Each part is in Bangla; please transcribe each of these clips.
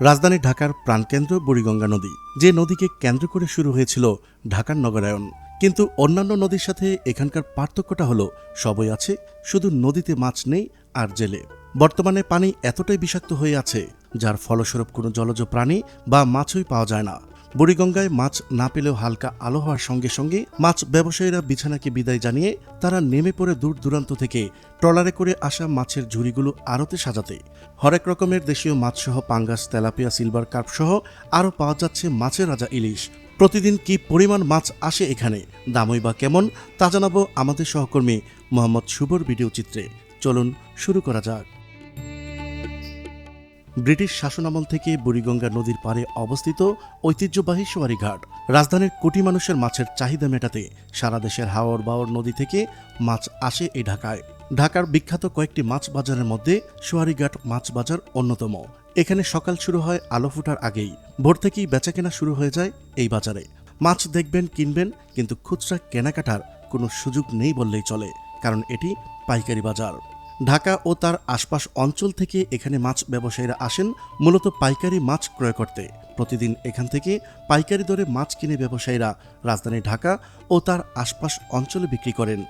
রাজধানী ঢাকার প্রাণকেন্দ্র বুড়িগঙ্গা নদী, যে নদীকে কেন্দ্র করে শুরু হয়েছিল ঢাকার নগরায়ন। কিন্তু অন্যান্য নদীর সাথে এখানকার পার্থক্যটা হলো, সবই আছে, শুধু নদীতে মাছ নেই আর জেলে। বর্তমানে পানি এতটাই বিষাক্ত হয়ে আছে, যার ফলস্বরূপ কোনো জলজ প্রাণী বা মাছই পাওয়া যায় না। বুড়িগঙ্গায় মাছ না পেলেও হালকা আলো হওয়ার সঙ্গে সঙ্গে মাছ ব্যবসায়ীরা বিছানাকে বিদায় জানিয়ে তারা নেমে পড়ে দূর দূরান্ত থেকে ট্রলারে করে আসা মাছের ঝুড়িগুলো আড়তে সাজাতে। হরেক রকমের দেশীয় মাছসহ পাঙ্গাস, তেলাপিয়া, সিলভার কার্প সহ আরও পাওয়া যাচ্ছে মাছের রাজা ইলিশ। প্রতিদিন কি পরিমাণ মাছ আসে এখানে? দামই বা কেমন? তা জানাব আমাদের সহকর্মী মোহাম্মদ শুভর ভিডিও চিত্রে। চলুন শুরু করা যাক। ব্রিটিশ শাসনামল থেকে বুড়িগঙ্গা নদীর পারে অবস্থিত ঐতিহ্যবাহী সোয়ারিঘাট। রাজধানীর কোটি মানুষের মাছের চাহিদা মেটাতে সারা দেশের হাওর বাওর নদী থেকে মাছ আসে এই ঢাকায়। ঢাকার বিখ্যাত কয়েকটি মাছ বাজারের মধ্যে সোয়ারিঘাট মাছ বাজার অন্যতম। এখানে সকাল শুরু হয় আলো ফুটার আগেই। ভোর থেকেই বেচাকেনা শুরু হয়ে যায় এই বাজারে। মাছ দেখবেন, কিনবেন, কিন্তু খুচরা কেনাকাটার কোনো সুযোগ নেই বললেই চলে, কারণ এটি পাইকারি বাজার। ঢাকা ও তার আশপাশ অঞ্চল থেকে এখানে মাছ ব্যবসায়ীরা আসেন, মূলত পাইকারি মাছ ক্রয় করতে। প্রতিদিন এখান থেকে পাইকারি দরে মাছ কিনে ব্যবসায়ীরা রাজধানী ঢাকা ও তার আশপাশ অঞ্চলে বিক্রি করেন।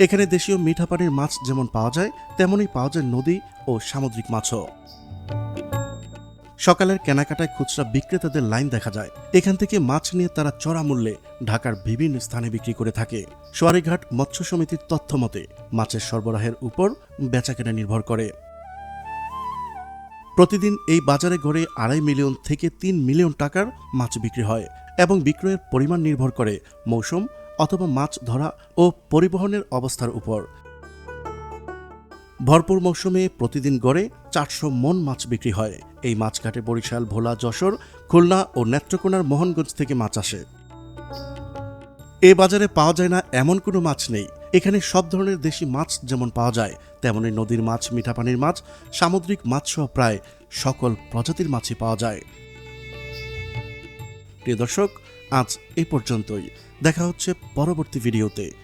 এখানে দেশীয় মিঠা পানির মাছ যেমন পাওয়া যায়, তেমনই পাওয়া যায় নদী ও সামুদ্রিক মাছও। সকালের কেনাকাটায় খুচরা বিক্রেতাদের লাইন দেখা যায়। এখান থেকে মাছ নিয়ে তারা চড়া মূল্যে ঢাকার বিভিন্ন স্থানে বিক্রি করে থাকে। সোয়ারিঘাট মৎস্য সমিতির তথ্য মতে, মাছের সরবরাহের উপর বেচাকেনা নির্ভর করে। প্রতিদিন এই বাজারে গড়ে আড়াই মিলিয়ন থেকে তিন মিলিয়ন টাকার মাছ বিক্রি হয় এবং বিক্রয়ের পরিমাণ নির্ভর করে মৌসুম অথবা মাছ ধরা ও পরিবহনের অবস্থার উপর। ভরপুর মৌসুমে প্রতিদিন গড়ে চারশো মন মাছ বিক্রি হয়। এই মাছ ঘাটে বরিশাল, ভোলা, যশোর, খুলনা ও নেত্রকোনার মোহনগঞ্জ থেকে মাছ আসে। এ বাজারে পাওয়া যায় না এমন কোনো মাছ নেই। এখানে সব ধরনের দেশি মাছ যেমন পাওয়া যায়, তেমনি নদীর মাছ মিঠা পানির মাছ, সামুদ্রিক মাছ সহ প্রায় সকল প্রজাতির মাছই পাওয়া যায়। প্রিয় দর্শক, আজ এ পর্যন্তই। দেখা হচ্ছে পরবর্তী ভিডিওতে।